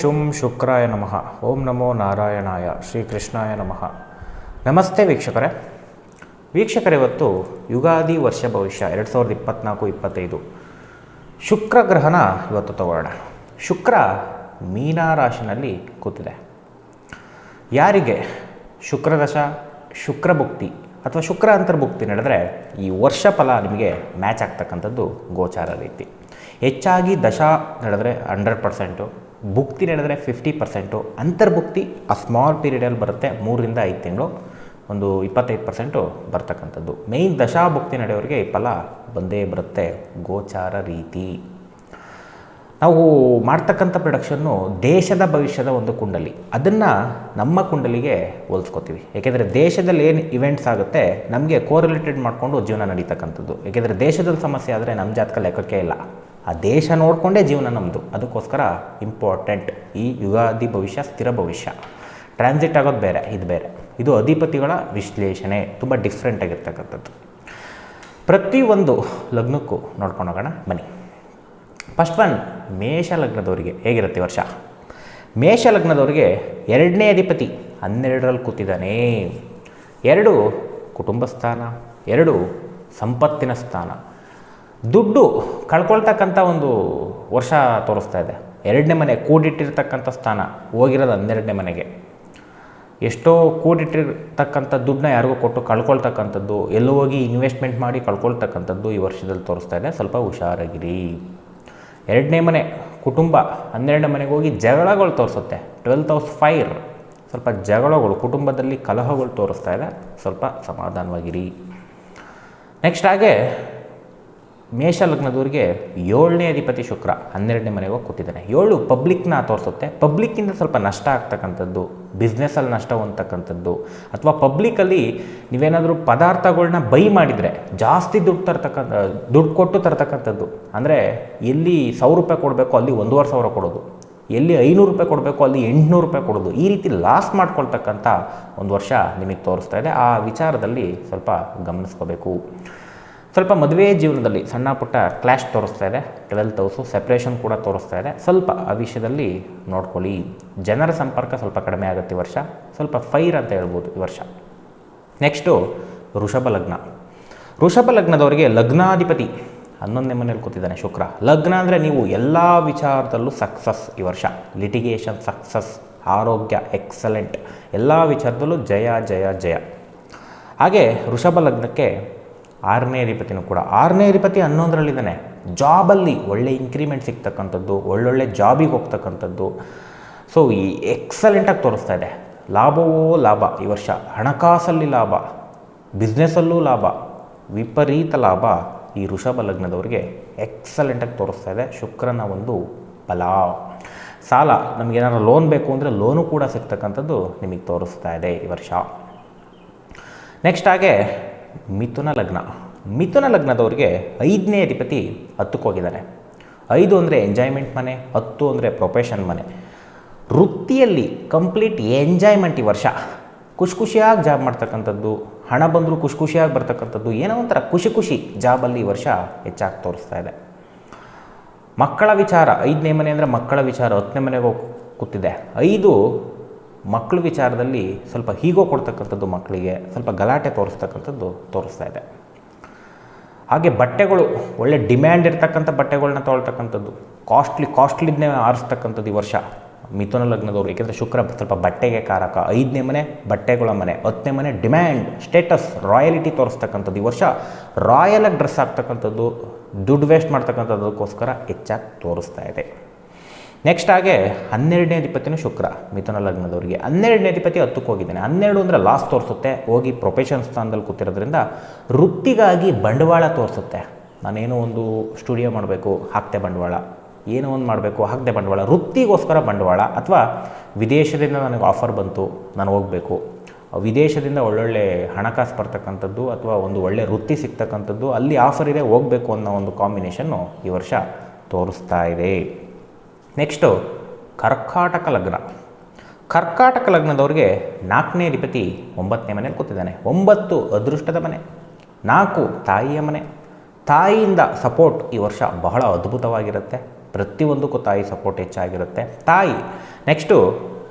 ಶುಂ ಶುಕ್ರಾಯ ನಮಃ. ಓಂ ನಮೋ ನಾರಾಯಣಾಯ. ಶ್ರೀ ಕೃಷ್ಣಾಯ ನಮಃ. ನಮಸ್ತೆ ವೀಕ್ಷಕರೇ. ವೀಕ್ಷಕರೇ, ಇವತ್ತು ಯುಗಾದಿ ವರ್ಷ ಭವಿಷ್ಯ, ಎರಡು ಸಾವಿರದ ಇಪ್ಪತ್ತ್ನಾಲ್ಕು ಇಪ್ಪತ್ತೈದು. ಶುಕ್ರ ಗ್ರಹಣ ಇವತ್ತು ತಗೊಳ್ಳೋಣ ಶುಕ್ರ ಮೀನಾರಾಶಿನಲ್ಲಿ ಕೂತಿದೆ. ಯಾರಿಗೆ? ಶುಕ್ರದಶ ಶುಕ್ರಭುಕ್ತಿ ಅಥವಾ ಶುಕ್ರ ಅಂತರ್ಭುಕ್ತಿ ನಡೆದರೆ ಈ ವರ್ಷ ಫಲ ನಿಮಗೆ ಮ್ಯಾಚ್ ಆಗ್ತಕ್ಕಂಥದ್ದು ಗೋಚಾರ ರೀತಿ. ಹೆಚ್ಚಾಗಿ ದಶ ನಡೆದರೆ ಹಂಡ್ರೆಡ್ ಪರ್ಸೆಂಟು ಭುಕ್ತಿ ನಡೆದರೆ ಫಿಫ್ಟಿ ಪರ್ಸೆಂಟು ಅಂತರ್ಭುಕ್ತಿ ಆ ಸ್ಮಾಲ್ ಪೀರಿಯಡಲ್ಲಿ ಬರುತ್ತೆ, ಮೂರರಿಂದ ಐದು ತಿಂಗಳು, ಒಂದು ಇಪ್ಪತ್ತೈದು ಪರ್ಸೆಂಟು ಬರ್ತಕ್ಕಂಥದ್ದು. ಮೇಯ್ನ್ ದಶಾಭುಕ್ತಿ ನಡೆಯೋರಿಗೆ ಈ ಫಲ ಬಂದೇ ಬರುತ್ತೆ, ಗೋಚಾರ ರೀತಿ. ನಾವು ಮಾಡ್ತಕ್ಕಂಥ ಪ್ರೊಡಕ್ಷನ್ನು ದೇಶದ ಭವಿಷ್ಯದ ಒಂದು ಕುಂಡಲಿ. ಅದನ್ನು ನಮ್ಮ ಕುಂಡಲಿಗೆ ಹೋಲಿಸ್ಕೋತೀವಿ. ಏಕೆಂದರೆ ದೇಶದಲ್ಲಿ ಏನು ಇವೆಂಟ್ಸ್ ಆಗುತ್ತೆ, ನಮಗೆ ಕೋರಿಲೇಟೆಡ್ ಮಾಡಿಕೊಂಡು ಜೀವನ ನಡೀತಕ್ಕಂಥದ್ದು. ಏಕೆಂದರೆ ದೇಶದಲ್ಲಿ ಸಮಸ್ಯೆ ಆದರೆ ನಮ್ಮ ಜಾತಕ ಲೆಕ್ಕಕ್ಕೆ ಇಲ್ಲ. ಆ ದೇಶ ನೋಡಿಕೊಂಡೇ ಜೀವನ ನಮ್ಮದು ಅದಕ್ಕೋಸ್ಕರ ಇಂಪಾರ್ಟೆಂಟ್ ಈ ಯುಗಾದಿ ಭವಿಷ್ಯ, ಸ್ಥಿರ ಭವಿಷ್ಯ. ಟ್ರಾನ್ಸಿಟ್ ಆಗೋದು ಬೇರೆ, ಇದು ಬೇರೆ. ಇದು ಅಧಿಪತಿಗಳ ವಿಶ್ಲೇಷಣೆ, ತುಂಬ ಡಿಫ್ರೆಂಟ್ ಆಗಿರ್ತಕ್ಕಂಥದ್ದು. ಪ್ರತಿಯೊಂದು ಲಗ್ನಕ್ಕೂ ನೋಡ್ಕೊಂಡು ಹೋಗೋಣ, ಬನ್ನಿ. ಫಸ್ಟ್ ಒನ್ ಮೇಷ ಲಗ್ನದವರಿಗೆ ಹೇಗಿರುತ್ತೆ ವರ್ಷ? ಮೇಷ ಲಗ್ನದವರಿಗೆ ಎರಡನೇ ಅಧಿಪತಿ ಹನ್ನೆರಡರಲ್ಲಿ ಕೂತಿದ್ದಾನೆ. ಎರಡು ಕುಟುಂಬ ಸ್ಥಾನ ಎರಡು ಸಂಪತ್ತಿನ ಸ್ಥಾನ. ದುಡ್ಡು ಕಳ್ಕೊಳ್ತಕ್ಕಂಥ ಒಂದು ವರ್ಷ ತೋರಿಸ್ತಾ ಇದೆ. ಎರಡನೇ ಮನೆ ಕೂಡಿಟ್ಟಿರ್ತಕ್ಕಂಥ ಸ್ಥಾನ ಹೋಗಿರೋದು ಹನ್ನೆರಡನೇ ಮನೆಗೆ. ಎಷ್ಟೋ ಕೂಡಿಟ್ಟಿರ್ತಕ್ಕಂಥ ದುಡ್ಡನ್ನ ಯಾರಿಗೂ ಕೊಟ್ಟು ಕಳ್ಕೊಳ್ತಕ್ಕಂಥದ್ದು, ಎಲ್ಲೋ ಹೋಗಿ ಇನ್ವೆಸ್ಟ್ಮೆಂಟ್ ಮಾಡಿ ಕಳ್ಕೊಳ್ತಕ್ಕಂಥದ್ದು ಈ ವರ್ಷದಲ್ಲಿ ತೋರಿಸ್ತಾ ಇದೆ. ಸ್ವಲ್ಪ ಹುಷಾರಾಗಿರಿ. ಎರಡನೇ ಮನೆ ಕುಟುಂಬ ಹನ್ನೆರಡನೇ ಮನೆಗೆ ಹೋಗಿ ಜಗಳಗಳು ತೋರಿಸುತ್ತೆ. Twelfth house fire. ಸ್ವಲ್ಪ ಜಗಳಗಳು, ಕುಟುಂಬದಲ್ಲಿ ಕಲಹಗಳು ತೋರಿಸ್ತಾ ಇದೆ. ಸ್ವಲ್ಪ ಸಮಾಧಾನವಾಗಿರಿ. ನೆಕ್ಸ್ಟ್ ಹಾಗೆ ಮೇಷ ಲಗ್ನದವ್ರಿಗೆ ಏಳನೇ ಅಧಿಪತಿ ಶುಕ್ರ ಹನ್ನೆರಡನೇ ಮನೆಗೆ ಹೋಗಿ ಕೂತಿದ್ದಾನೆ. ಏಳು ಪಬ್ಲಿಕ್ನ ತೋರಿಸುತ್ತೆ. ಪಬ್ಲಿಕ್ಕಿಂದ ಸ್ವಲ್ಪ ನಷ್ಟ ಆಗ್ತಕ್ಕಂಥದ್ದು ಬಿಸ್ನೆಸ್ಸಲ್ಲಿ ನಷ್ಟ ಹೊಂದ್ತಕ್ಕಂಥದ್ದು, ಅಥವಾ ಪಬ್ಲಿಕಲ್ಲಿ ನೀವೇನಾದರೂ ಪದಾರ್ಥಗಳನ್ನ ಬೈ ಮಾಡಿದರೆ, ಜಾಸ್ತಿ ದುಡ್ಡು ತರ್ತಕ್ಕಂಥ ದುಡ್ಡು ಕೊಟ್ಟು ತರ್ತಕ್ಕಂಥದ್ದು, ಅಂದರೆ ಎಲ್ಲಿ ಸಾವಿರ ರೂಪಾಯಿ ಕೊಡಬೇಕು, ಅಲ್ಲಿ ಒಂದೂವರೆ ಸಾವಿರ ಕೊಡೋದು. ಎಲ್ಲಿ ಐನೂರು ರೂಪಾಯಿ ಕೊಡಬೇಕು, ಅಲ್ಲಿ ಎಂಟುನೂರು ರೂಪಾಯಿ ಕೊಡೋದು. ಈ ರೀತಿ ಲಾಸ್ ಮಾಡ್ಕೊಳ್ತಕ್ಕಂಥ ಒಂದು ವರ್ಷ ನಿಮಗೆ ತೋರಿಸ್ತಾ ಇದೆ. ಆ ವಿಚಾರದಲ್ಲಿ ಸ್ವಲ್ಪ ಗಮನಿಸ್ಕೋಬೇಕು. ಸ್ವಲ್ಪ ಮದುವೆ ಜೀವನದಲ್ಲಿ ಸಣ್ಣ ಪುಟ್ಟ ಕ್ಲಾಶ್ ತೋರಿಸ್ತಾ ಇದೆ. ಟ್ವೆಲ್ತ್ ಹೌಸು ಸೆಪ್ರೇಷನ್ ಕೂಡ ತೋರಿಸ್ತಾ ಇದೆ. ಸ್ವಲ್ಪ ಆ ವಿಷಯದಲ್ಲಿ ನೋಡ್ಕೊಳ್ಳಿ. ಜನರ ಸಂಪರ್ಕ ಸ್ವಲ್ಪ ಕಡಿಮೆ ಆಗುತ್ತೆ ಈ ವರ್ಷ. ಸ್ವಲ್ಪ ಫೈರ್ ಅಂತ ಹೇಳ್ಬೋದು ಈ ವರ್ಷ. ನೆಕ್ಸ್ಟು ವೃಷಭ ಲಗ್ನ. ವೃಷಭ ಲಗ್ನದವರಿಗೆ ಲಗ್ನಾಧಿಪತಿ ಹನ್ನೊಂದನೇ ಮನೇಲಿ ಕೂತಿದ್ದಾನೆ ಶುಕ್ರ. ಲಗ್ನ ಅಂದರೆ ನೀವು ಎಲ್ಲ ವಿಚಾರದಲ್ಲೂ ಸಕ್ಸಸ್ ಈ ವರ್ಷ. ಲಿಟಿಗೇಷನ್ ಸಕ್ಸಸ್ ಆರೋಗ್ಯ ಎಕ್ಸಲೆಂಟ್ ಎಲ್ಲ ವಿಚಾರದಲ್ಲೂ ಜಯ ಜಯ ಜಯ. ಹಾಗೆ ವೃಷಭ ಲಗ್ನಕ್ಕೆ ಆರನೇ ಅಧಿಪತಿನೂ ಕೂಡ. ಆರನೇ ಅಧಿಪತಿ ಹನ್ನೊಂದರಲ್ಲಿದ್ದಾನೆ ಜಾಬಲ್ಲಿ ಒಳ್ಳೆ ಇನ್ಕ್ರಿಮೆಂಟ್ ಸಿಗ್ತಕ್ಕಂಥದ್ದು, ಒಳ್ಳೊಳ್ಳೆ ಜಾಬಿಗೆ ಹೋಗ್ತಕ್ಕಂಥದ್ದು. ಸೊ ಈ ಎಕ್ಸಲೆಂಟಾಗಿ ತೋರಿಸ್ತಾ ಇದೆ. ಲಾಭವೋ ಲಾಭ? ಈ ವರ್ಷ ಹಣಕಾಸಲ್ಲಿ ಲಾಭ ಬಿಸ್ನೆಸ್ಸಲ್ಲೂ ಲಾಭ, ವಿಪರೀತ ಲಾಭ ಈ ಋಷಭ ಲಗ್ನದವರಿಗೆ ಎಕ್ಸಲೆಂಟಾಗಿ ತೋರಿಸ್ತಾ ಇದೆ. ಶುಕ್ರನ ಒಂದು ಬಲ ಸಾಲ, ನಮಗೇನಾದ್ರು ಲೋನ್ ಬೇಕು ಅಂದರೆ ಲೋನು ಕೂಡ ಸಿಗ್ತಕ್ಕಂಥದ್ದು ನಿಮಗೆ ತೋರಿಸ್ತಾ ಇದೆ ಈ ವರ್ಷ. ನೆಕ್ಸ್ಟ್ ಹಾಗೆ ಮಿಥುನ ಲಗ್ನ. ಮಿಥುನ ಲಗ್ನದವ್ರಿಗೆ ಐದನೇ ಅಧಿಪತಿ ಹತ್ತಕ್ಕೆ ಹೋಗಿದ್ದಾರೆ. ಐದು ಅಂದರೆ ಎಂಜಾಯ್ಮೆಂಟ್ ಮನೆ, ಹತ್ತು ಅಂದರೆ ಪ್ರೊಫೆಷನ್ ಮನೆ. ವೃತ್ತಿಯಲ್ಲಿ ಕಂಪ್ಲೀಟ್ ಎಂಜಾಯ್ಮೆಂಟ್ ಈ ವರ್ಷ. ಖುಷಿ ಖುಷಿಯಾಗಿ ಜಾಬ್ ಮಾಡ್ತಕ್ಕಂಥದ್ದು, ಹಣ ಬಂದರೂ ಖುಷಿ ಖುಷಿಯಾಗಿ ಬರ್ತಕ್ಕಂಥದ್ದು, ಏನೋ ಒಂಥರ ಖುಷಿ ಖುಷಿ ಜಾಬಲ್ಲಿ ಈ ವರ್ಷ ಹೆಚ್ಚಾಗಿ ತೋರಿಸ್ತಾ ಇದೆ. ಮಕ್ಕಳ ವಿಚಾರ, ಐದನೇ ಮನೆ ಅಂದರೆ ಮಕ್ಕಳ ವಿಚಾರ, ಹತ್ತನೇ ಮನೆಗೆ ಕೂತಿದೆ. ಐದು ಮಕ್ಕಳ ವಿಚಾರದಲ್ಲಿ ಸ್ವಲ್ಪ ಹೀಗೋ ಕೊಡ್ತಕ್ಕಂಥದ್ದು ಮಕ್ಕಳಿಗೆ ಸ್ವಲ್ಪ ಗಲಾಟೆ ತೋರಿಸ್ತಕ್ಕಂಥದ್ದು ತೋರಿಸ್ತಾ ಇದೆ. ಹಾಗೆ ಬಟ್ಟೆಗಳು, ಒಳ್ಳೆ ಡಿಮ್ಯಾಂಡ್ ಇರ್ತಕ್ಕಂಥ ಬಟ್ಟೆಗಳನ್ನ ತೊಗೊಳ್ತಕ್ಕಂಥದ್ದು ಕಾಸ್ಟ್ಲಿ ಕಾಸ್ಟ್ಲಿದ್ನೇ ಆರಿಸ್ತಕ್ಕಂಥದ್ದು ಈ ವರ್ಷ. ಮಿಥುನ ಲಗ್ನದವರು, ಏಕೆಂದರೆ ಶುಕ್ರ ಸ್ವಲ್ಪ ಬಟ್ಟೆಗೆ ಕಾರಕ. ಐದನೇ ಮನೆ, ಬಟ್ಟೆಗಳ ಮನೆ. ಹತ್ತನೇ ಮನೆ, ಡಿಮ್ಯಾಂಡ್ ಸ್ಟೇಟಸ್ ರಾಯಲಿಟಿ ತೋರಿಸ್ತಕ್ಕಂಥದ್ದು ಈ ವರ್ಷ. ರಾಯಲಾಗಿ ಡ್ರೆಸ್ ಆಗ್ತಕ್ಕಂಥದ್ದು, ದುಡ್ಡು ವೇಸ್ಟ್ ಮಾಡ್ತಕ್ಕಂಥದ್ದಕ್ಕೋಸ್ಕರ ಹೆಚ್ಚಾಗಿ ತೋರಿಸ್ತಾ ಇದೆ. ನೆಕ್ಸ್ಟ್ ಹಾಗೆ ಹನ್ನೆರಡನೇ ಅಧಿಪತಿನೂ ಶುಕ್ರ, ಮಿಥುನ ಲಗ್ನದವರಿಗೆ. ಹನ್ನೆರಡನೇ ಅಧಿಪತಿ ಹತ್ತಕ್ಕೆ ಹೋಗಿದ್ದಾನೆ. ಹನ್ನೆರಡು ಅಂದರೆ ಲಾಸ್ ತೋರಿಸುತ್ತೆ. ಹೋಗಿ ಪ್ರೊಫೆಷನ್ ಸ್ಥಾನದಲ್ಲಿ ಕೂತಿರೋದ್ರಿಂದ ವೃತ್ತಿಗಾಗಿ ಬಂಡವಾಳ ತೋರಿಸುತ್ತೆ. ನಾನೇನೋ ಒಂದು ಸ್ಟುಡಿಯೋ ಮಾಡಬೇಕು ಹಾಕ್ತೆ ಬಂಡವಾಳ. ಏನೋ ಒಂದು ಮಾಡಬೇಕು, ಹಾಕ್ದೆ ಬಂಡವಾಳ. ವೃತ್ತಿಗೋಸ್ಕರ ಬಂಡವಾಳ ಅಥವಾ ವಿದೇಶದಿಂದ ನನಗೆ ಆಫರ್ ಬಂತು, ನಾನು ಹೋಗಬೇಕು. ವಿದೇಶದಿಂದ ಒಳ್ಳೊಳ್ಳೆ ಹಣಕಾಸು ಬರ್ತಕ್ಕಂಥದ್ದು ಅಥವಾ ಒಂದು ಒಳ್ಳೆ ವೃತ್ತಿ ಸಿಗ್ತಕ್ಕಂಥದ್ದು, ಅಲ್ಲಿ ಆಫರ್ ಇದೆ, ಹೋಗಬೇಕು ಅನ್ನೋ ಒಂದು ಕಾಂಬಿನೇಷನ್ನು ಈ ವರ್ಷ ತೋರಿಸ್ತಾ ಇದೆ. ನೆಕ್ಸ್ಟು ಕರ್ಕಾಟಕ ಲಗ್ನ. ಕರ್ಕಾಟಕ ಲಗ್ನದವ್ರಿಗೆ ನಾಲ್ಕನೇ ಅಧಿಪತಿ ಒಂಬತ್ತನೇ ಮನೆಯಲ್ಲಿ ಕೂತಿದ್ದಾನೆ. ಒಂಬತ್ತು ಅದೃಷ್ಟದ ಮನೆ, ನಾಲ್ಕು ತಾಯಿಯ ಮನೆ. ತಾಯಿಯಿಂದ ಸಪೋರ್ಟ್ ಈ ವರ್ಷ ಬಹಳ ಅದ್ಭುತವಾಗಿರುತ್ತೆ. ಪ್ರತಿಯೊಂದಕ್ಕೂ ತಾಯಿ ಸಪೋರ್ಟ್ ಹೆಚ್ಚಾಗಿರುತ್ತೆ. ತಾಯಿ ನೆಕ್ಸ್ಟು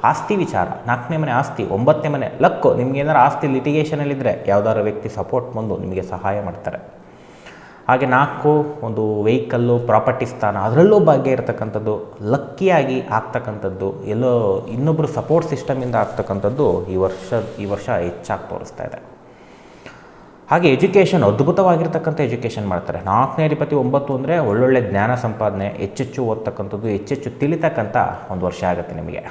ಆಸ್ತಿ ವಿಚಾರ. ನಾಲ್ಕನೇ ಮನೆ ಆಸ್ತಿ, ಒಂಬತ್ತನೇ ಮನೆ. ಲಕ್ಕು ನಿಮ್ಗೆ ಆಸ್ತಿ ಲಿಟಿಗೇಷನಲ್ಲಿದ್ದರೆ ಯಾವ್ದಾದ್ರು ವ್ಯಕ್ತಿ ಸಪೋರ್ಟ್ ಬಂದು ನಿಮಗೆ ಸಹಾಯ ಮಾಡ್ತಾರೆ. ಹಾಗೆ ನಾಲ್ಕು, ಒಂದು ವೆಹಿಕಲ್ಲು ಪ್ರಾಪರ್ಟಿ ಸ್ಥಾನ, ಅದರಲ್ಲೂ ಭಾಗ್ಯ ಇರತಕ್ಕಂಥದ್ದು ಲಕ್ಕಿಯಾಗಿ ಆಗ್ತಕ್ಕಂಥದ್ದು, ಎಲ್ಲೋ ಇನ್ನೊಬ್ಬರು ಸಪೋರ್ಟ್ ಸಿಸ್ಟಮಿಂದ ಆಗ್ತಕ್ಕಂಥದ್ದು ಈ ವರ್ಷ ಈ ವರ್ಷ ಹೆಚ್ಚಾಗಿ ತೋರಿಸ್ತಾ ಇದೆ. ಹಾಗೆ ಎಜುಕೇಷನ್ ಅದ್ಭುತವಾಗಿರ್ತಕ್ಕಂಥ ಎಜುಕೇಷನ್ ಮಾಡ್ತಾರೆ. ನಾಲ್ಕನೇ ಅಧಿಪತಿ ಒಂಬತ್ತು ಅಂದರೆ ಒಳ್ಳೊಳ್ಳೆ ಜ್ಞಾನ ಸಂಪಾದನೆ, ಹೆಚ್ಚೆಚ್ಚು ಓದ್ತಕ್ಕಂಥದ್ದು, ಹೆಚ್ಚೆಚ್ಚು ತಿಳಿತಕ್ಕಂಥ ಒಂದು ವರ್ಷ ಆಗುತ್ತೆ ನಿಮಗೆ.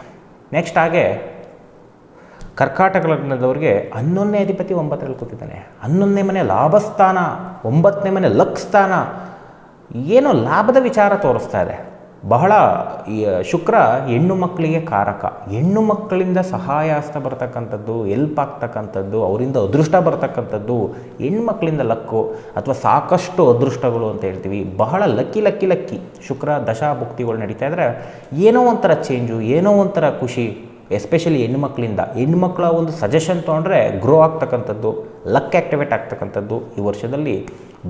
ನೆಕ್ಸ್ಟ್ ಹಾಗೆ ಕರ್ಕಾಟಕ ಲಗ್ನದವ್ರಿಗೆ ಹನ್ನೊಂದನೇ ಅಧಿಪತಿ ಒಂಬತ್ತರಲ್ಲಿ ಕೂತಿದ್ದಾನೆ. ಹನ್ನೊಂದನೇ ಮನೆ ಲಾಭಸ್ಥಾನ, ಒಂಬತ್ತನೇ ಮನೆ ಲಕ್ ಸ್ಥಾನ ಏನೋ ಲಾಭದ ವಿಚಾರ ತೋರಿಸ್ತಾ ಇದೆ. ಬಹಳ ಶುಕ್ರ ಹೆಣ್ಣು ಮಕ್ಕಳಿಗೆ ಕಾರಕ. ಹೆಣ್ಣು ಮಕ್ಕಳಿಂದ ಸಹಾಯ ಹಸ್ತ ಬರ್ತಕ್ಕಂಥದ್ದು, ಎಲ್ಪ್ ಆಗ್ತಕ್ಕಂಥದ್ದು, ಅವರಿಂದ ಅದೃಷ್ಟ ಬರ್ತಕ್ಕಂಥದ್ದು ಹೆಣ್ಣು ಮಕ್ಕಳಿಂದ ಲಕ್ಕು ಅಥವಾ ಸಾಕಷ್ಟು ಅದೃಷ್ಟಗಳು ಅಂತ ಹೇಳ್ತೀವಿ. ಬಹಳ ಲಕ್ಕಿ ಲಕ್ಕಿ ಲಕ್ಕಿ ಶುಕ್ರ ದಶಾ ಭುಕ್ತಿಗಳು ನಡೀತಾ ಇದ್ದರೆ ಏನೋ ಒಂಥರ ಚೇಂಜು ಏನೋ ಒಂಥರ ಖುಷಿ ಎಸ್ಪೆಷಲಿ ಹೆಣ್ಮಕ್ಳಿಂದ ಹೆಣ್ಮಕ್ಳ ಒಂದು ಸಜೆಷನ್ ತೊಗೊಂಡ್ರೆ ಗ್ರೋ ಆಗ್ತಕ್ಕಂಥದ್ದು ಲಕ್ ಆ್ಯಕ್ಟಿವೇಟ್ ಆಗ್ತಕ್ಕಂಥದ್ದು ಈ ವರ್ಷದಲ್ಲಿ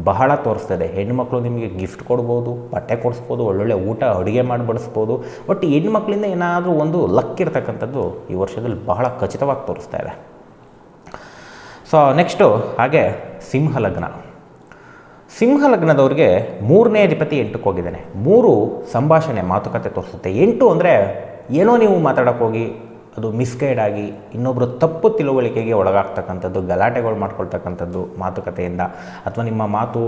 ಬಹಳ ತೋರಿಸ್ತದೆ. ಹೆಣ್ಮಕ್ಳು ನಿಮಗೆ ಗಿಫ್ಟ್ ಕೊಡ್ಬೋದು, ಬಟ್ಟೆ ಕೊಡಿಸ್ಬೋದು, ಒಳ್ಳೊಳ್ಳೆ ಊಟ, ಅಡುಗೆ ಮಾಡಿ ಬಡಿಸ್ಬೋದು. ಬಟ್ ಹೆಣ್ಮಕ್ಳಿಂದ ಏನಾದರೂ ಒಂದು ಲಕ್ ಇರ್ತಕ್ಕಂಥದ್ದು ಈ ವರ್ಷದಲ್ಲಿ ಬಹಳ ಖಚಿತವಾಗಿ ತೋರಿಸ್ತಾ ಇದೆ. ಸೊ ನೆಕ್ಸ್ಟು ಹಾಗೆ ಸಿಂಹ ಲಗ್ನ. ಸಿಂಹ ಲಗ್ನದವ್ರಿಗೆ ಮೂರನೇ ಅಧಿಪತಿ ಎಂಟಕ್ಕೆ ಹೋಗಿದ್ದಾನೆ. ಮೂರು ಸಂಭಾಷಣೆ, ಮಾತುಕತೆ ತೋರಿಸುತ್ತೆ. ಎಂಟು ಅಂದರೆ ಏನೋ ನೀವು ಮಾತಾಡೋಕೆ ಹೋಗಿ ಅದು ಮಿಸ್ಗೈಡ್ ಆಗಿ ಇನ್ನೊಬ್ಬರು ತಪ್ಪು ತಿಳುವಳಿಕೆಗೆ ಒಳಗಾಗ್ತಕ್ಕಂಥದ್ದು, ಗಲಾಟೆಗಳು ಮಾಡ್ಕೊಳ್ತಕ್ಕಂಥದ್ದು ಮಾತುಕತೆಯಿಂದ ಅಥವಾ ನಿಮ್ಮ ಮಾತು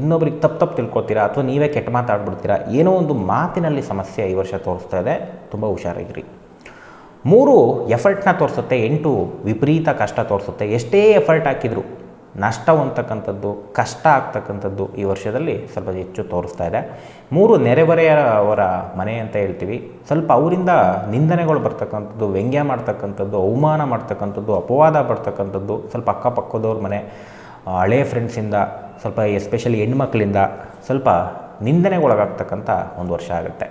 ಇನ್ನೊಬ್ರಿಗೆ ತಪ್ಪು ತಪ್ಪು ತಿಳ್ಕೊತೀರಾ ಅಥವಾ ನೀವೇ ಕೆಟ್ಟ ಮಾತಾಡ್ಬಿಡ್ತೀರಾ ಏನೋ ಒಂದು ಮಾತಿನಲ್ಲಿ ಸಮಸ್ಯೆ ಈ ವರ್ಷ ತೋರಿಸ್ತಾ ಇದೆ, ತುಂಬ ಹುಷಾರಾಗಿರಿ. ಮೂರು ಎಫರ್ಟ್ನ ತೋರಿಸುತ್ತೆ, ಎಂಟು, ವಿಪರೀತ ಕಷ್ಟ ತೋರಿಸುತ್ತೆ. ಎಷ್ಟೇ ಎಫರ್ಟ್ ಹಾಕಿದ್ರು ನಷ್ಟ ಹೊಂದತಕ್ಕಂಥದ್ದು ಕಷ್ಟ ಆಗ್ತಕ್ಕಂಥದ್ದು ಈ ವರ್ಷದಲ್ಲಿ ಸ್ವಲ್ಪ ಹೆಚ್ಚು ತೋರಿಸ್ತಾ ಇದೆ. ಮೂರು ನೆರೆಹೊರೆಯವರ ಮನೆ ಅಂತ ಹೇಳ್ತೀವಿ. ಸ್ವಲ್ಪ ಅವರಿಂದ ನಿಂದನೆಗಳು ಬರ್ತಕ್ಕಂಥದ್ದು, ವ್ಯಂಗ್ಯ ಮಾಡ್ತಕ್ಕಂಥದ್ದು, ಅವಮಾನ ಮಾಡ್ತಕ್ಕಂಥದ್ದು, ಅಪವಾದ ಬರ್ತಕ್ಕಂಥದ್ದು, ಸ್ವಲ್ಪ ಅಕ್ಕಪಕ್ಕದವ್ರ ಮನೆ ಹಳೆಯ ಹಳೆ ಫ್ರೆಂಡ್ಸಿಂದ ಸ್ವಲ್ಪ ಎಸ್ಪೆಷಲಿ ಹೆಣ್ಮಕ್ಳಿಂದ ಸ್ವಲ್ಪ ನಿಂದನೆಗೊಳಗಾಗ್ತಕ್ಕಂಥ ಒಂದು ವರ್ಷ ಆಗುತ್ತೆ.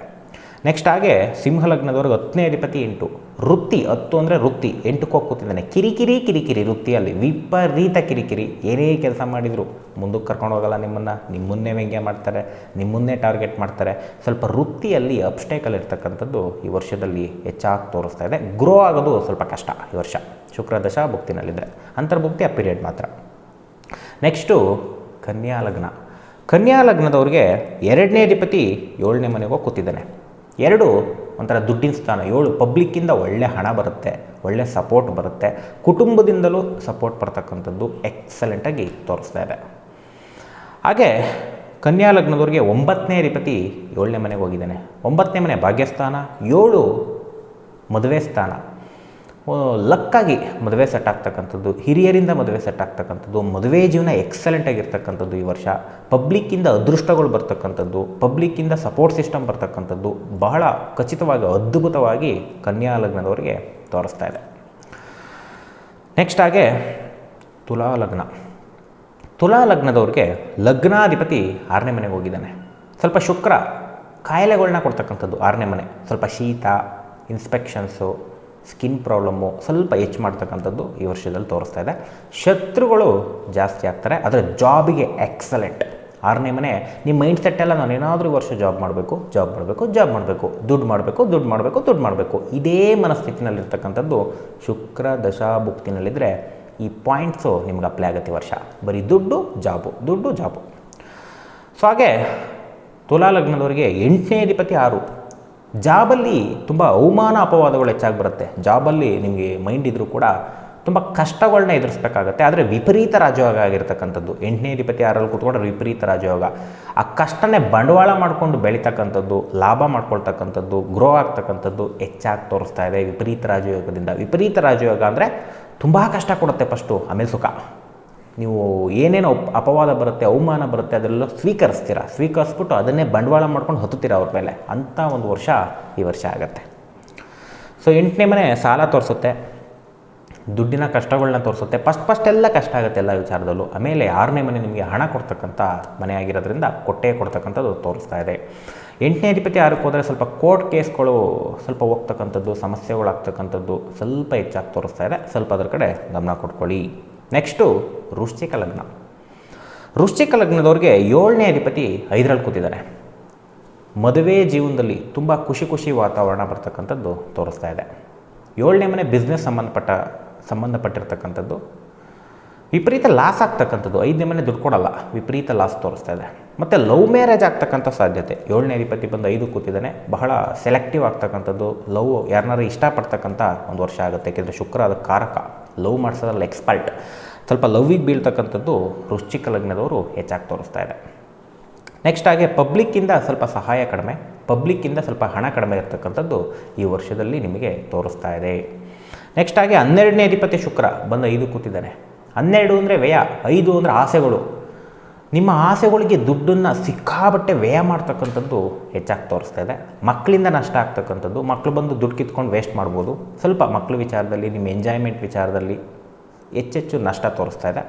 ನೆಕ್ಸ್ಟ್ ಹಾಗೆ ಸಿಂಹಲಗ್ನದವ್ರಿಗೆ ಹತ್ತನೇ ಅಧಿಪತಿ ಎಂಟು. ವೃತ್ತಿ, ಹತ್ತು ಅಂದರೆ ವೃತ್ತಿ, ಎಂಟು ಹೋಗಿ ಕೂತಿದ್ದಾನೆ. ಕಿರಿಕಿರಿ ಕಿರಿಕಿರಿ ವೃತ್ತಿಯಲ್ಲಿ ವಿಪರೀತ ಕಿರಿಕಿರಿ. ಏನೇ ಕೆಲಸ ಮಾಡಿದರು ಮುಂದಕ್ಕೆ ಕರ್ಕೊಂಡು ಹೋಗಲ್ಲ ನಿಮ್ಮನ್ನು. ನಿಮ್ಮನ್ನೇ ವ್ಯಂಗ್ಯ ಮಾಡ್ತಾರೆ, ನಿಮ್ಮನ್ನೇ ಟಾರ್ಗೆಟ್ ಮಾಡ್ತಾರೆ. ಸ್ವಲ್ಪ ವೃತ್ತಿಯಲ್ಲಿ ಅಪ್ಸ್ಟೇಕಲ್ ಇರ್ತಕ್ಕಂಥದ್ದು ಈ ವರ್ಷದಲ್ಲಿ ಹೆಚ್ಚಾಗಿ ತೋರಿಸ್ತಾ ಇದೆ. ಗ್ರೋ ಆಗೋದು ಸ್ವಲ್ಪ ಕಷ್ಟ ಈ ವರ್ಷ. ಶುಕ್ರ ದಶ ಭುಕ್ತಿನಲ್ಲಿದ್ದರೆ ಅಂತರ್ಭುಕ್ತಿ ಆ ಪೀರಿಯಡ್ ಮಾತ್ರ. ನೆಕ್ಸ್ಟು ಕನ್ಯಾ ಲಗ್ನ. ಕನ್ಯಾ ಲಗ್ನದವ್ರಿಗೆ ಎರಡನೇ ಅಧಿಪತಿ ಏಳನೇ ಮನೆಗೆ ಕೂತಿದ್ದಾನೆ. ಎರಡು ಒಂಥರ ದುಡ್ಡಿನ ಸ್ಥಾನ. ಏಳು ಪಬ್ಲಿಕ್ಕಿಂದ ಒಳ್ಳೆ ಹಣ ಬರುತ್ತೆ, ಒಳ್ಳೆ ಸಪೋರ್ಟ್ ಬರುತ್ತೆ. ಕುಟುಂಬದಿಂದಲೂ ಸಪೋರ್ಟ್ ಬರ್ತಕ್ಕಂಥದ್ದು ಎಕ್ಸಲೆಂಟಾಗಿ ತೋರಿಸ್ತಾ ಇದೆ. ಹಾಗೆ ಕನ್ಯಾ ಲಗ್ನದವ್ರಿಗೆ ಒಂಬತ್ತನೇ ಅಧಿಪತಿ ಏಳನೇ ಮನೆಗೆ ಹೋಗಿದ್ದಾನೆ. ಒಂಬತ್ತನೇ ಮನೆ ಭಾಗ್ಯಸ್ಥಾನ, ಏಳು ಮದುವೆ ಸ್ಥಾನ. ಲಕ್ಕಾಗಿ ಮದುವೆ ಸೆಟ್ ಆಗ್ತಕ್ಕಂಥದ್ದು, ಹಿರಿಯರಿಂದ ಮದುವೆ ಸೆಟ್ ಆಗ್ತಕ್ಕಂಥದ್ದು, ಮದುವೆ ಜೀವನ ಎಕ್ಸಲೆಂಟ್ ಆಗಿರ್ತಕ್ಕಂಥದ್ದು ಈ ವರ್ಷ. ಪಬ್ಲಿಕ್ಕಿಂದ ಅದೃಷ್ಟಗಳು ಬರ್ತಕ್ಕಂಥದ್ದು ಪಬ್ಲಿಕ್ಕಿಂದ ಸಪೋರ್ಟ್ ಸಿಸ್ಟಮ್ ಬರ್ತಕ್ಕಂಥದ್ದು ಬಹಳ ಖಚಿತವಾಗಿ, ಅದ್ಭುತವಾಗಿ ಕನ್ಯಾ ಲಗ್ನದವರಿಗೆ ತೋರಿಸ್ತಾ ಇದೆ. ನೆಕ್ಸ್ಟ್ ಹಾಗೆ ತುಲಾ ಲಗ್ನ. ತುಲಾ ಲಗ್ನದವ್ರಿಗೆ ಲಗ್ನಾಧಿಪತಿ ಆರನೇ ಮನೆಗೆ ಹೋಗಿದ್ದಾನೆ. ಸ್ವಲ್ಪ ಶುಕ್ರ ಕಾಯಿಲೆಗಳನ್ನ ಕೊಡ್ತಕ್ಕಂಥದ್ದು ಆರನೇ ಮನೆ. ಸ್ವಲ್ಪ ಶೀತ ಇನ್ಸ್ಪೆಕ್ಷನ್ಸು ಸ್ಕಿನ್ ಪ್ರಾಬ್ಲಮ್ಮು ಸ್ವಲ್ಪ ಹೆಚ್ಚು ಮಾಡ್ತಕ್ಕಂಥದ್ದು ಈ ವರ್ಷದಲ್ಲಿ ತೋರಿಸ್ತಾ ಇದೆ. ಶತ್ರುಗಳು ಜಾಸ್ತಿ ಆಗ್ತಾರೆ. ಆದರೆ ಜಾಬಿಗೆ ಎಕ್ಸಲೆಂಟ್ ಆರನೇ ಮನೆ, ನಿಮ್ಮ ಮೈಂಡ್ ಸೆಟ್ ಎಲ್ಲ ನಾನು ಏನಾದರೂ ವರ್ಷ ಜಾಬ್ ಮಾಡಬೇಕು ಜಾಬ್ ಮಾಡಬೇಕು ಜಾಬ್ ಮಾಡಬೇಕು. ದುಡ್ಡು ಮಾಡಬೇಕು ದುಡ್ಡು ಮಾಡಬೇಕು ದುಡ್ಡು ಮಾಡಬೇಕು. ಇದೇ ಮನಸ್ಥಿತಿನಲ್ಲಿರ್ತಕ್ಕಂಥದ್ದು ಶುಕ್ರ ದಶಾ ಭುಕ್ತಿನಲ್ಲಿದ್ದರೆ ಈ ಪಾಯಿಂಟ್ಸು ನಿಮ್ಗೆ ಅಪ್ಲೈ ಆಗುತ್ತೆ ವರ್ಷ. ಬರೀ ದುಡ್ಡು, ಜಾಬು ದುಡ್ಡು, ಜಾಬು. ಸೊ ಹಾಗೆ ತುಲಾ ಲಗ್ನದವರಿಗೆ ಎಂಟನೇ ಅಧಿಪತಿ ಆರು. ಜಾಬಲ್ಲಿ ತುಂಬ ಅವಮಾನ ಅಪವಾದಗಳು ಹೆಚ್ಚಾಗಿ ಬರುತ್ತೆ. ಜಾಬಲ್ಲಿ ನಿಮಗೆ ಮೈಂಡ್ ಇದ್ದರೂ ಕೂಡ ತುಂಬ ಕಷ್ಟಗಳನ್ನ ಎದುರಿಸ್ಬೇಕಾಗತ್ತೆ. ಆದರೆ ವಿಪರೀತ ರಾಜಯೋಗ ಆಗಿರ್ತಕ್ಕಂಥದ್ದು. ಎಂಟನೇ ಅಧಿಪತಿ ಆರಲ್ಲಿ ಕೂತ್ಕೊಂಡ್ರೆ ವಿಪರೀತ ರಾಜಯೋಗ. ಆ ಕಷ್ಟನೇ ಬಂಡವಾಳ ಮಾಡಿಕೊಂಡು ಬೆಳೀತಕ್ಕಂಥದ್ದು, ಲಾಭ ಮಾಡ್ಕೊಳ್ತಕ್ಕಂಥದ್ದು ಗ್ರೋ ಆಗ್ತಕ್ಕಂಥದ್ದು ಹೆಚ್ಚಾಗಿ ತೋರಿಸ್ತಾ ಇದೆ ವಿಪರೀತ ರಾಜಯೋಗದಿಂದ. ವಿಪರೀತ ರಾಜಯೋಗ ಅಂದರೆ ತುಂಬ ಕಷ್ಟ ಕೊಡುತ್ತೆ ಫಸ್ಟು ಆಮೇಲೆ ಸುಖ. ನೀವು ಏನೇನು ಅಪ್- ಅಪವಾದ ಬರುತ್ತೆ, ಅವಮಾನ ಬರುತ್ತೆ, ಅದೆಲ್ಲ ಸ್ವೀಕರಿಸ್ತೀರ? ಸ್ವೀಕರಿಸ್ಬಿಟ್ಟು ಅದನ್ನೇ ಬಂಡವಾಳ ಮಾಡ್ಕೊಂಡು ಹತ್ತುತ್ತೀರ ಅವ್ರ ಮೇಲೆ? ಅಂಥ ಒಂದು ವರ್ಷ ಈ ವರ್ಷ ಆಗುತ್ತೆ. ಸೊ ಎಂಟನೇ ಮನೆ ಸಾಲ ತೋರಿಸುತ್ತೆ, ದುಡ್ಡಿನ ಕಷ್ಟಗಳನ್ನ ತೋರಿಸುತ್ತೆ. ಫಸ್ಟ್ ಫಸ್ಟ್ ಎಲ್ಲ ಕಷ್ಟ ಆಗುತ್ತೆ ಎಲ್ಲ ವಿಚಾರದಲ್ಲೂ. ಆಮೇಲೆ ಆರನೇ ಮನೆ ನಿಮಗೆ ಹಣ ಕೊಡ್ತಕ್ಕಂಥ ಮನೆ ಆಗಿರೋದ್ರಿಂದ ಕೊಟ್ಟೆ ಕೊಡ್ತಕ್ಕಂಥದ್ದು ತೋರಿಸ್ತಾ ಇದೆ. ಎಂಟನೇ ಅಧಿಪತಿ ಆರಕ್ಕೆ ಹೋದರೆ ಸ್ವಲ್ಪ ಕೋರ್ಟ್ ಕೇಸ್ಗಳು ಸ್ವಲ್ಪ ಹೋಗ್ತಕ್ಕಂಥದ್ದು, ಸಮಸ್ಯೆಗಳಾಗ್ತಕ್ಕಂಥದ್ದು ಸ್ವಲ್ಪ ಹೆಚ್ಚಾಗಿ ತೋರಿಸ್ತಾ ಇದೆ. ಸ್ವಲ್ಪ ಅದರ ಕಡೆ ಗಮನ ಕೊಟ್ಕೊಳ್ಳಿ. ನೆಕ್ಸ್ಟು ವೃಶ್ಚಿಕ ಲಗ್ನ. ವೃಶ್ಚಿಕ ಲಗ್ನದವ್ರಿಗೆ ಏಳನೇ ಅಧಿಪತಿ ಐದರಲ್ಲಿ ಕೂತಿದ್ದಾರೆ. ಮದುವೆ ಜೀವನದಲ್ಲಿ ತುಂಬ ಖುಷಿ ಖುಷಿ ವಾತಾವರಣ ಬರ್ತಕ್ಕಂಥದ್ದು ತೋರಿಸ್ತಾ ಇದೆ. ಏಳನೇ ಮನೆ ಬಿಸ್ನೆಸ್ ಸಂಬಂಧಪಟ್ಟ, ಸಂಬಂಧಪಟ್ಟಿರ್ತಕ್ಕಂಥದ್ದು. ವಿಪರೀತ ಲಾಸ್ ಆಗ್ತಕ್ಕಂಥದ್ದು. ಐದನೇ ಮನೆ ದುಡ್ಡು ಕೊಡಲ್ಲ. ವಿಪರೀತ ಲಾಸ್ ತೋರಿಸ್ತಾ ಇದೆ. ಮತ್ತು ಲವ್ ಮ್ಯಾರೇಜ್ ಆಗ್ತಕ್ಕಂಥ ಸಾಧ್ಯತೆ. ಏಳನೇ ಅಧಿಪತಿ ಬಂದು ಐದು ಕೂತಿದ್ದಾನೆ. ಬಹಳ ಸೆಲೆಕ್ಟಿವ್ ಆಗ್ತಕ್ಕಂಥದ್ದು. ಲವ್ ಯಾರನ್ನಾರು ಇಷ್ಟಪಡ್ತಕ್ಕಂಥ ಒಂದು ವರ್ಷ ಆಗುತ್ತೆ. ಯಾಕೆಂದರೆ ಶುಕ್ರ ಅದು ಕಾರಕ. ಲವ್ ಮಾಡಿಸೋದ್ರಲ್ಲಿ ಎಕ್ಸ್ಪರ್ಟ್. ಸ್ವಲ್ಪ ಲವ್ವಿಗೆ ಬೀಳ್ತಕ್ಕಂಥದ್ದು ವೃಶ್ಚಿಕ ಲಗ್ನದವರು ಹೆಚ್ಚಾಗಿ ತೋರಿಸ್ತಾ ಇದೆ. ನೆಕ್ಸ್ಟ್ ಹಾಗೆ ಪಬ್ಲಿಕ್ಕಿಂದ ಸ್ವಲ್ಪ ಸಹಾಯ ಕಡಿಮೆ, ಪಬ್ಲಿಕ್ಕಿಂದ ಸ್ವಲ್ಪ ಹಣ ಕಡಿಮೆ ಇರತಕ್ಕಂಥದ್ದು ಈ ವರ್ಷದಲ್ಲಿ ನಿಮಗೆ ತೋರಿಸ್ತಾ ಇದೆ. ನೆಕ್ಸ್ಟ್ ಹಾಗೆ ಹನ್ನೆರಡನೇ ಅಧಿಪತಿ ಶುಕ್ರ ಬಂದು ಐದು ಕೂತಿದ್ದಾನೆ. ಹನ್ನೆರಡು ಅಂದರೆ ವ್ಯಯ, ಐದು ಅಂದರೆ ಆಸೆಗಳು. ನಿಮ್ಮ ಆಸೆಗಳಿಗೆ ದುಡ್ಡನ್ನು ಸಿಕ್ಕಾಬಟ್ಟೆ ವ್ಯಯ ಮಾಡ್ತಕ್ಕಂಥದ್ದು ಹೆಚ್ಚಾಗಿ ತೋರಿಸ್ತಾ ಇದೆ. ಮಕ್ಕಳಿಂದ ನಷ್ಟ ಆಗ್ತಕ್ಕಂಥದ್ದು ಮಕ್ಕಳು ಬಂದು ದುಡ್ಡು ಕಿತ್ಕೊಂಡು ವೇಸ್ಟ್ ಮಾಡ್ಬೋದು. ಸ್ವಲ್ಪ ಮಕ್ಕಳ ವಿಚಾರದಲ್ಲಿ, ನಿಮ್ಮ ಎಂಜಾಯ್ಮೆಂಟ್ ವಿಚಾರದಲ್ಲಿ ಹೆಚ್ಚೆಚ್ಚು ನಷ್ಟ ತೋರಿಸ್ತಾ ಇದೆ.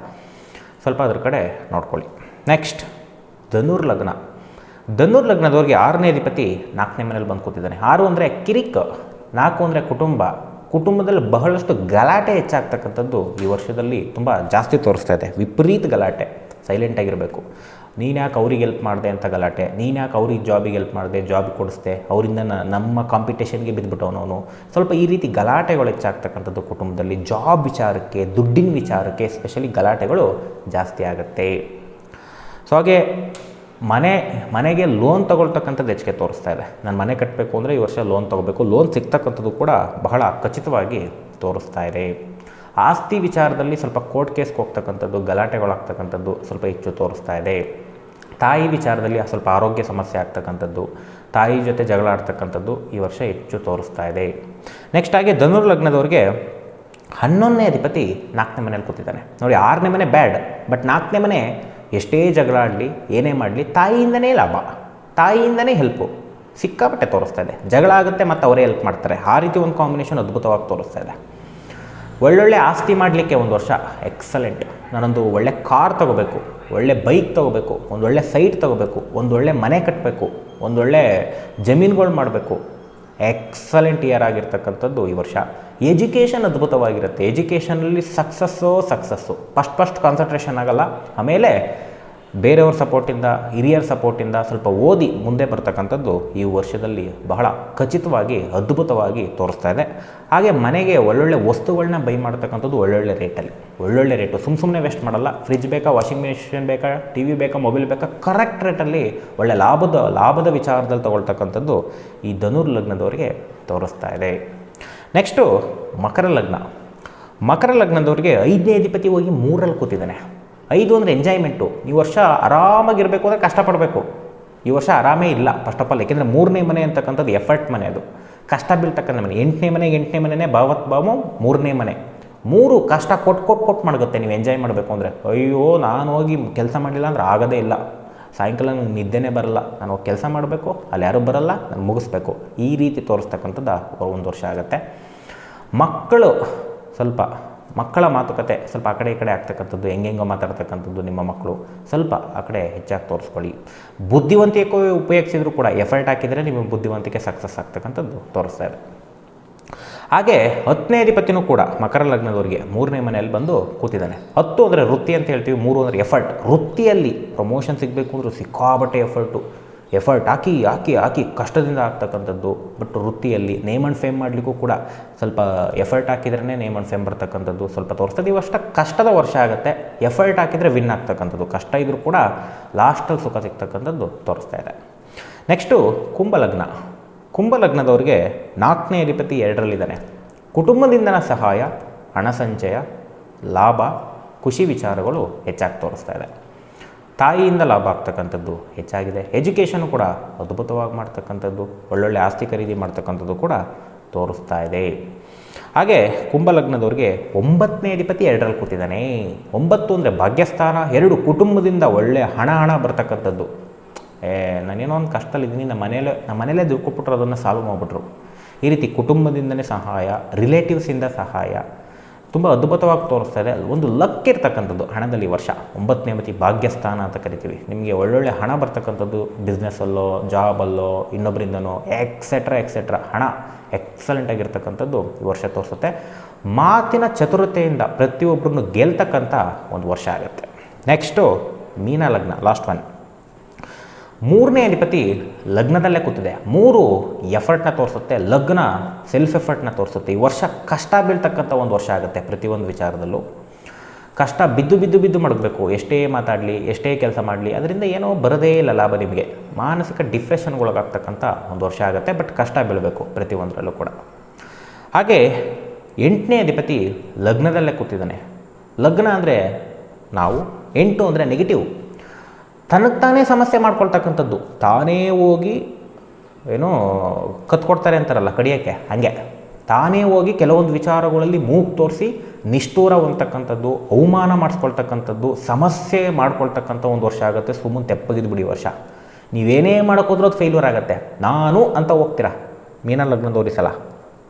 ಸ್ವಲ್ಪ ಅದ್ರ ಕಡೆ ನೋಡ್ಕೊಳ್ಳಿ. ನೆಕ್ಸ್ಟ್ ಧನುರ್ ಲಗ್ನ. ಧನುರ್ ಲಗ್ನದವ್ರಿಗೆ ಆರನೇ ಅಧಿಪತಿ ನಾಲ್ಕನೇ ಮನೇಲಿ ಬಂದು ಕೂತಿದ್ದಾನೆ. ಆರು ಅಂದರೆ ಕಿರಿಕ್, ನಾಲ್ಕು ಅಂದರೆ ಕುಟುಂಬ. ಕುಟುಂಬದಲ್ಲಿ ಬಹಳಷ್ಟು ಗಲಾಟೆ ಹೆಚ್ಚಾಗ್ತಕ್ಕಂಥದ್ದು ಈ ವರ್ಷದಲ್ಲಿ ತುಂಬ ಜಾಸ್ತಿ ತೋರಿಸ್ತಾ ಇದೆ. ವಿಪರೀತ ಗಲಾಟೆ. ಸೈಲೆಂಟಾಗಿರಬೇಕು ನೀನು ಯಾಕೆ ಅವ್ರಿಗೆ ಹೆಲ್ಪ್ ಮಾಡಿದೆ ಅಂತ ಗಲಾಟೆ ನೀನು ಯಾಕೆ ಅವ್ರಿಗೆ ಜಾಬಿಗೆ ಹೆಲ್ಪ್ ಮಾಡಿದೆ ಜಾಬ್ ಕೊಡಿಸ್ದೆ, ಅವರಿಂದ ನಮ್ಮ ಕಾಂಪಿಟೇಷನ್ಗೆ ಬಿದ್ದುಬಿಟ್ಟವನು ಅವನು. ಸ್ವಲ್ಪ ಈ ರೀತಿ ಗಲಾಟೆಗಳು ಹೆಚ್ಚಾಗ್ತಕ್ಕಂಥದ್ದು ಕುಟುಂಬದಲ್ಲಿ ಜಾಬ್ ವಿಚಾರಕ್ಕೆ, ದುಡ್ಡಿನ ವಿಚಾರಕ್ಕೆ ಎಸ್ಪೆಷಲಿ ಗಲಾಟೆಗಳು ಜಾಸ್ತಿ ಆಗುತ್ತೆ. ಸೊ ಹಾಗೆ ಮನೆ, ಮನೆಗೆ ಲೋನ್ ತೊಗೊಳ್ತಕ್ಕಂಥದ್ದು ಹೆಚ್ಚಿಗೆ ತೋರಿಸ್ತಾ ಇದೆ. ನಾನು ಮನೆ ಕಟ್ಟಬೇಕು ಅಂದರೆ ಈ ವರ್ಷ ಲೋನ್ ತೊಗೋಬೇಕು. ಲೋನ್ ಸಿಗ್ತಕ್ಕಂಥದ್ದು ಕೂಡ ಬಹಳ ಖಚಿತವಾಗಿ ತೋರಿಸ್ತಾ ಇದೆ. ಆಸ್ತಿ ವಿಚಾರದಲ್ಲಿ ಸ್ವಲ್ಪ ಕೋರ್ಟ್ ಕೇಸ್ಗೆ ಹೋಗ್ತಕ್ಕಂಥದ್ದು, ಗಲಾಟೆಗಳಾಗ್ತಕ್ಕಂಥದ್ದು ಸ್ವಲ್ಪ ಹೆಚ್ಚು ತೋರಿಸ್ತಾ ಇದೆ. ತಾಯಿ ವಿಚಾರದಲ್ಲಿ ಸ್ವಲ್ಪ ಆರೋಗ್ಯ ಸಮಸ್ಯೆ ಆಗ್ತಕ್ಕಂಥದ್ದು, ತಾಯಿ ಜೊತೆ ಜಗಳ ಆಡ್ತಕ್ಕಂಥದ್ದು ಈ ವರ್ಷ ಹೆಚ್ಚು ತೋರಿಸ್ತಾ ಇದೆ. ನೆಕ್ಸ್ಟ್ ಹಾಗೆ ಧನುರ್ ಲಗ್ನದವ್ರಿಗೆ ಹನ್ನೊಂದನೇ ಅಧಿಪತಿ ನಾಲ್ಕನೇ ಮನೇಲಿ ಕೂತಿದ್ದಾನೆ. ನೋಡಿ, ಆರನೇ ಮನೆ ಬ್ಯಾಡ್, ಬಟ್ ನಾಲ್ಕನೇ ಮನೆ ಎಷ್ಟೇ ಜಗಳ ಆಡಲಿ ಏನೇ ಮಾಡಲಿ, ತಾಯಿಯಿಂದನೇ ಲಾಭ, ತಾಯಿಯಿಂದನೇ ಹೆಲ್ಪು ಸಿಕ್ಕಾಪಟ್ಟೆ ತೋರಿಸ್ತಾ ಇದೆ. ಜಗಳ ಆಗುತ್ತೆ ಮತ್ತು ಅವರೇ ಹೆಲ್ಪ್ ಮಾಡ್ತಾರೆ. ಆ ರೀತಿ ಒಂದು ಕಾಂಬಿನೇಷನ್ ಅದ್ಭುತವಾಗಿ ತೋರಿಸ್ತಾ ಇದೆ. ಒಳ್ಳೊಳ್ಳೆ ಆಸ್ತಿ ಮಾಡಲಿಕ್ಕೆ ಒಂದು ವರ್ಷ. ಎಕ್ಸಲೆಂಟ್ ನಾನೊಂದು ಒಳ್ಳೆ ಕಾರ್ ತೊಗೋಬೇಕು, ಒಳ್ಳೆ ಬೈಕ್ ತೊಗೋಬೇಕು, ಒಂದು ಒಳ್ಳೆ ಸೈಟ್ ತೊಗೋಬೇಕು, ಒಂದು ಒಳ್ಳೆ ಮನೆ ಕಟ್ಟಬೇಕು ಒಂದೊಳ್ಳೆ ಜಮೀನುಗಳು ಮಾಡಬೇಕು. ಎಕ್ಸಲೆಂಟ್ ಇಯರ್ ಆಗಿರ್ತಕ್ಕಂಥದ್ದು ಈ ವರ್ಷ. ಎಜುಕೇಷನ್ ಅದ್ಭುತವಾಗಿರುತ್ತೆ. ಎಜುಕೇಷನಲ್ಲಿ success success first first concentration ಆಗಲ್ಲ. ಆಮೇಲೆ ಬೇರೆಯವ್ರ ಸಪೋರ್ಟಿಂದ, ಹಿರಿಯರ ಸಪೋರ್ಟಿಂದ ಸ್ವಲ್ಪ ಓದಿ ಮುಂದೆ ಬರ್ತಕ್ಕಂಥದ್ದು ಈ ವರ್ಷದಲ್ಲಿ ಬಹಳ ಖಚಿತವಾಗಿ, ಅದ್ಭುತವಾಗಿ ತೋರಿಸ್ತಾ ಇದೆ. ಹಾಗೆ ಮನೆಗೆ ಒಳ್ಳೊಳ್ಳೆ ವಸ್ತುಗಳನ್ನ ಬೈ ಮಾಡ್ತಕ್ಕಂಥದ್ದು ಒಳ್ಳೊಳ್ಳೆ ರೇಟಲ್ಲಿ. ಒಳ್ಳೊಳ್ಳೆ ರೇಟು. ಸುಮ್ಮ ಸುಮ್ಮನೆ ವೇಸ್ಟ್ ಮಾಡಲ್ಲ. ಫ್ರಿಜ್ ಬೇಕಾ ವಾಷಿಂಗ್ ಮಿಷಿನ್ ಬೇಕಾ ಟಿ ವಿ ಬೇಕಾ ಮೊಬೈಲ್ ಬೇಕಾ ಕರೆಕ್ಟ್ ರೇಟಲ್ಲಿ ಒಳ್ಳೆ ಲಾಭದ ಲಾಭದ ವಿಚಾರದಲ್ಲಿ ತಗೊಳ್ತಕ್ಕಂಥದ್ದು ಈ ಧನುರ್ ಲಗ್ನದವರಿಗೆ ತೋರಿಸ್ತಾ ಇದೆ. ನೆಕ್ಸ್ಟು ಮಕರ ಲಗ್ನ. ಮಕರ ಲಗ್ನದವ್ರಿಗೆ ಐದನೇ ಅಧಿಪತಿ ಹೋಗಿ ಮೂರಲ್ಲಿ ಕೂತಿದ್ದಾನೆ. ಐದು ಅಂದರೆ ಎಂಜಾಯ್ಮೆಂಟು ಈ ವರ್ಷ ಆರಾಮಾಗಿರಬೇಕು ಅಂದರೆ ಕಷ್ಟಪಡಬೇಕು. ಈ ವರ್ಷ ಆರಾಮೇ ಇಲ್ಲ ಫಸ್ಟ್ ಆಫ್ ಆಲ್ ಏಕೆಂದರೆ ಮೂರನೇ ಮನೆ ಅಂತಕ್ಕಂಥದ್ದು ಎಫರ್ಟ್ ಮನೆ ಅದು. ಕಷ್ಟ ಬೀಳ್ತಕ್ಕಂಥ ಮನೆ. ಎಂಟನೇ ಮನೆ, ಎಂಟನೇ ಮನೆಯೇ ಭಾವತ್ ಭಾವ ಮೂರನೇ ಮನೆ. ಮೂರು ಕಷ್ಟ ಕೊಟ್ಟು ಕೊಟ್ಟು ಕೊಟ್ಟು ಮಾಡುತ್ತೆ ನೀವು ಎಂಜಾಯ್ ಮಾಡಬೇಕು ಅಂದರೆ. ಅಯ್ಯೋ, ನಾನು ಹೋಗಿ ಕೆಲಸ ಮಾಡಲಿಲ್ಲ ಅಂದ್ರೆ ಆಗೋದೇ ಇಲ್ಲ. ಸಾಯಂಕಾಲ ನನಗೆ ನಿದ್ದೆನೇ ಬರಲ್ಲ. ನಾನು ಕೆಲಸ ಮಾಡಬೇಕು, ಅಲ್ಲಿ ಯಾರೂ ಬರಲ್ಲ, ನಾನು ಮುಗಿಸ್ಬೇಕು. ಈ ರೀತಿ ತೋರಿಸ್ತಕ್ಕಂಥದ್ದು ಒಂದು ವರ್ಷ ಆಗುತ್ತೆ. ಮಕ್ಕಳು ಸ್ವಲ್ಪ ಮಕ್ಕಳ ಮಾತುಕತೆ ಸ್ವಲ್ಪ ಆ ಕಡೆ ಈ ಕಡೆ ಆಗ್ತಕ್ಕಂಥದ್ದು, ಹೆಂಗೆಂಗೋ ಮಾತಾಡ್ತಕ್ಕಂಥದ್ದು ನಿಮ್ಮ ಮಕ್ಕಳು ಸ್ವಲ್ಪ ಆ ಕಡೆ ಹೆಚ್ಚಾಗಿ ತೋರಿಸ್ಕೊಳ್ಳಿ. ಬುದ್ಧಿವಂತಿಕೆ ಉಪಯೋಗಿಸಿದ್ರು ಕೂಡ ಎಫರ್ಟ್ ಹಾಕಿದರೆ ನಿಮ್ಮ ಬುದ್ಧಿವಂತಿಕೆ ಸಕ್ಸಸ್ ಆಗ್ತಕ್ಕಂಥದ್ದು ತೋರಿಸ್ತಾ ಇದೆ. ಹಾಗೆ ಹತ್ತನೇ ಅಧಿಪತಿನೂ ಕೂಡ ಮಕರ ಲಗ್ನದವರಿಗೆ ಮೂರನೇ ಮನೆಯಲ್ಲಿ ಬಂದು ಕೂತಿದ್ದಾನೆ. ಹತ್ತು ಅಂದರೆ ವೃತ್ತಿ ಅಂತ ಹೇಳ್ತೀವಿ, ಮೂರು ಅಂದರೆ ಎಫರ್ಟ್ ವೃತ್ತಿಯಲ್ಲಿ ಪ್ರಮೋಷನ್ ಸಿಗಬೇಕು ಅಂದ್ರೆ ಸಿಕ್ಕಾಬಟ್ಟೆ ಎಫರ್ಟು ಎಫರ್ಟ್ ಹಾಕಿ ಹಾಕಿ ಹಾಕಿ ಕಷ್ಟದಿಂದ ಆಗ್ತಕ್ಕಂಥದ್ದು. ಬಟ್ ವೃತ್ತಿಯಲ್ಲಿ ನೇಮ್ ಆ್ಯಂಡ್ ಫೇಮ್ ಮಾಡಲಿಕ್ಕೂ ಕೂಡ ಸ್ವಲ್ಪ ಎಫರ್ಟ್ ಹಾಕಿದ್ರೇ ನೇಮ್ ಆ್ಯಂಡ್ ಫೇಮ್ ಬರ್ತಕ್ಕಂಥದ್ದು. ಸ್ವಲ್ಪ ತೋರಿಸ್ತದೆ ಇವಷ್ಟ ಕಷ್ಟದ ವರ್ಷ ಆಗುತ್ತೆ. ಎಫರ್ಟ್ ಹಾಕಿದರೆ ವಿನ್ ಆಗ್ತಕ್ಕಂಥದ್ದು. ಕಷ್ಟ ಇದ್ದರೂ ಕೂಡ ಲಾಸ್ಟಲ್ಲಿ ಸುಖ ಸಿಗ್ತಕ್ಕಂಥದ್ದು ತೋರಿಸ್ತಾ ಇದೆ. ನೆಕ್ಸ್ಟು ಕುಂಭಲಗ್ನ. ಕುಂಭಲಗ್ನದವ್ರಿಗೆ ನಾಲ್ಕನೇ ಅಧಿಪತಿ ಎರಡರಲ್ಲಿದ್ದಾನೆ. ಕುಟುಂಬದಿಂದನ ಸಹಾಯ, ಹಣ ಸಂಚಯ, ಲಾಭ, ಖುಷಿ ವಿಚಾರಗಳು ಹೆಚ್ಚಾಗಿ ತೋರಿಸ್ತಾ ಇದೆ. ತಾಯಿಯಿಂದ ಲಾಭ ಆಗ್ತಕ್ಕಂಥದ್ದು ಹೆಚ್ಚಾಗಿದೆ. ಎಜುಕೇಷನ್ ಕೂಡ ಅದ್ಭುತವಾಗಿ ಮಾಡ್ತಕ್ಕಂಥದ್ದು, ಒಳ್ಳೊಳ್ಳೆ ಆಸ್ತಿ ಖರೀದಿ ಮಾಡ್ತಕ್ಕಂಥದ್ದು ಕೂಡ ತೋರಿಸ್ತಾ ಇದೆ. ಹಾಗೆ ಕುಂಭಲಗ್ನದವ್ರಿಗೆ ಒಂಬತ್ತನೇ ಅಧಿಪತಿ ಎರಡರಲ್ಲಿ ಕೂತಿದ್ದಾನೆ. ಒಂಬತ್ತು ಅಂದರೆ ಭಾಗ್ಯಸ್ಥಾನ, ಎರಡು ಕುಟುಂಬದಿಂದ ಒಳ್ಳೆಯ ಹಣ ಹಣ ಬರ್ತಕ್ಕಂಥದ್ದು. ಏ, ನಾನೇನೋ ಒಂದು ಕಷ್ಟದಲ್ಲಿದ್ದೀನಿ ನಮ್ಮ ಮನೇಲೆ, ನಮ್ಮ ಮನೇಲೇ ದುಡ್ಡು ಅದನ್ನು ಸಾಲ್ವ್ ಮಾಡಿಬಿಟ್ರು. ಈ ರೀತಿ ಕುಟುಂಬದಿಂದನೇ ಸಹಾಯ ರಿಲೇಟಿವ್ಸಿಂದ ಸಹಾಯ ತುಂಬ ಅದ್ಭುತವಾಗಿ ತೋರಿಸ್ತಾ ಇದೆ ಒಂದು ಲಕ್ ಇರ್ತಕ್ಕಂಥದ್ದು ಹಣದಲ್ಲಿ ವರ್ಷ. ಒಂಬತ್ತನೇ ಮತಿ ಭಾಗ್ಯಸ್ಥಾನ ಅಂತ ಕರಿತೀವಿ. ನಿಮಗೆ ಒಳ್ಳೊಳ್ಳೆ ಹಣ ಬರ್ತಕ್ಕಂಥದ್ದು ಬಿಸ್ನೆಸ್ಸಲ್ಲೋ ಜಾಬಲ್ಲೋ ಇನ್ನೊಬ್ಬರಿಂದನೋ ಎಕ್ಸೆಟ್ರಾ ಎಕ್ಸೆಟ್ರಾ ಹಣ ಎಕ್ಸಲೆಂಟ್ ಆಗಿರ್ತಕ್ಕಂಥದ್ದು ಈ ವರ್ಷ ತೋರಿಸುತ್ತೆ. ಮಾತಿನ ಚತುರತೆಯಿಂದ ಪ್ರತಿಯೊಬ್ಬರನ್ನು ಗೆಲ್ತಕ್ಕಂಥ ಒಂದು ವರ್ಷ ಆಗುತ್ತೆ. ನೆಕ್ಸ್ಟು ಮೀನ ಲಗ್ನ ಲಾಸ್ಟ್ ಒನ್ ಮೂರನೇ ಅಧಿಪತಿ ಲಗ್ನದಲ್ಲೇ ಕೂತಿದೆ. ಮೂರು ಎಫರ್ಟ್ನ ತೋರಿಸುತ್ತೆ, ಲಗ್ನ ಸೆಲ್ಫ್ ಎಫರ್ಟ್ನ ತೋರಿಸುತ್ತೆ. ಈ ವರ್ಷ ಕಷ್ಟ ಬೀಳ್ತಕ್ಕಂಥ ಒಂದು ವರ್ಷ ಆಗುತ್ತೆ ಪ್ರತಿಯೊಂದು ವಿಚಾರದಲ್ಲೂ. ಕಷ್ಟ ಬಿದ್ದು ಬಿದ್ದು ಬಿದ್ದು ಮಡಗಬೇಕು. ಎಷ್ಟೇ ಮಾತಾಡಲಿ, ಎಷ್ಟೇ ಕೆಲಸ ಮಾಡಲಿ, ಅದರಿಂದ ಏನೋ ಬರದೇ ಇಲ್ಲ ಲಾಭ ನಿಮಗೆ. ಮಾನಸಿಕ ಡಿಪ್ರೆಷನ್ಗೊಳಗಾಗ್ತಕ್ಕಂಥ ಒಂದು ವರ್ಷ ಆಗುತ್ತೆ ಬಟ್ ಕಷ್ಟ ಬೀಳಬೇಕು ಪ್ರತಿಯೊಂದರಲ್ಲೂ ಕೂಡ. ಹಾಗೆ ಎಂಟನೇ ಅಧಿಪತಿ ಲಗ್ನದಲ್ಲೇ ಕೂತಿದ್ದಾನೆ. ಲಗ್ನ ಅಂದರೆ ನಾವು, ಎಂಟು ಅಂದರೆ ನೆಗೆಟಿವ್ ತನಗೆ ತಾನೇ ಸಮಸ್ಯೆ ಮಾಡ್ಕೊಳ್ತಕ್ಕಂಥದ್ದು. ತಾನೇ ಹೋಗಿ ಏನೋ ಕತ್ಕೊಡ್ತಾರೆ ಅಂತಾರಲ್ಲ ಕಡಿಯೋಕ್ಕೆ, ಹಾಗೆ. ತಾನೇ ಹೋಗಿ ಕೆಲವೊಂದು ವಿಚಾರಗಳಲ್ಲಿ ಮೂಗು ತೋರಿಸಿ ನಿಷ್ಠೂರ ಹೊಂದ್ತಕ್ಕಂಥದ್ದು, ಅವಮಾನ ಮಾಡಿಸ್ಕೊಳ್ತಕ್ಕಂಥದ್ದು, ಸಮಸ್ಯೆ ಮಾಡ್ಕೊಳ್ತಕ್ಕಂಥ ಒಂದು ವರ್ಷ ಆಗುತ್ತೆ. ಸುಮ್ಮನೆ ತೆಪ್ಪಗಿದ್ದು ಬಿಡಿ ವರ್ಷ. ನೀವೇನೇ ಮಾಡೋಕ್ಕೋದ್ರೂ ಅದು ಫೇಲ್ಯೂರ್ ಆಗುತ್ತೆ. ನಾನು ಅಂತ ಹೋಗ್ತೀರಾ? ಮೀನ ಲಗ್ನ ಸಲ.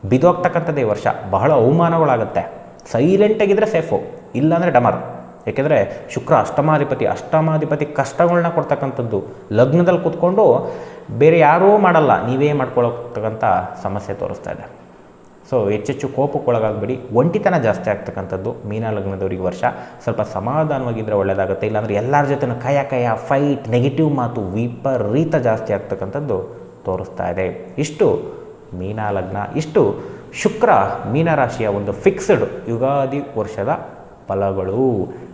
ಬಿದ್ದೋಗ್ತಕ್ಕಂಥದ್ದೇ ಈ ವರ್ಷ. ಬಹಳ ಅವಮಾನಗಳಾಗುತ್ತೆ. ಸೈಲೆಂಟಾಗಿದ್ದರೆ ಸೇಫು ಇಲ್ಲಾಂದರೆ ಡಮರ್. ಏಕೆಂದರೆ ಶುಕ್ರ ಅಷ್ಟಮಾಧಿಪತಿ ಅಷ್ಟಮಾಧಿಪತಿ ಕಷ್ಟಗಳನ್ನ ಕೊಡ್ತಕ್ಕಂಥದ್ದು. ಲಗ್ನದಲ್ಲಿ ಕೂತ್ಕೊಂಡು ಬೇರೆ ಯಾರೂ ಮಾಡಲ್ಲ, ನೀವೇ ಮಾಡ್ಕೊಳತಕ್ಕಂಥ ಸಮಸ್ಯೆ ತೋರಿಸ್ತಾ ಇದೆ. ಸೊ ಹೆಚ್ಚೆಚ್ಚು ಕೋಪಕ್ಕೊಳಗಾಗಬೇಡಿ. ಒಂಟಿತನ ಜಾಸ್ತಿ ಆಗ್ತಕ್ಕಂಥದ್ದು ಮೀನ ಲಗ್ನದವರಿಗೆ ವರ್ಷ. ಸ್ವಲ್ಪ ಸಮಾಧಾನವಾಗಿದ್ದರೆ ಒಳ್ಳೆಯದಾಗುತ್ತೆ ಇಲ್ಲಾಂದರೆ ಎಲ್ಲರ ಜೊತೆ ಕಯ ಕಯ ಫೈಟ್ ನೆಗೆಟಿವ್ ಮಾತು, ವಿಪರೀತ ಜಾಸ್ತಿ ಆಗ್ತಕ್ಕಂಥದ್ದು ತೋರಿಸ್ತಾ ಇದೆ. ಇಷ್ಟು ಮೀನ ಲಗ್ನ, ಇಷ್ಟು ಶುಕ್ರ ಮೀನರಾಶಿಯ ಒಂದು ಫಿಕ್ಸ್ಡ್ ಯುಗಾದಿ ವರ್ಷದ ಫಲಗಳು.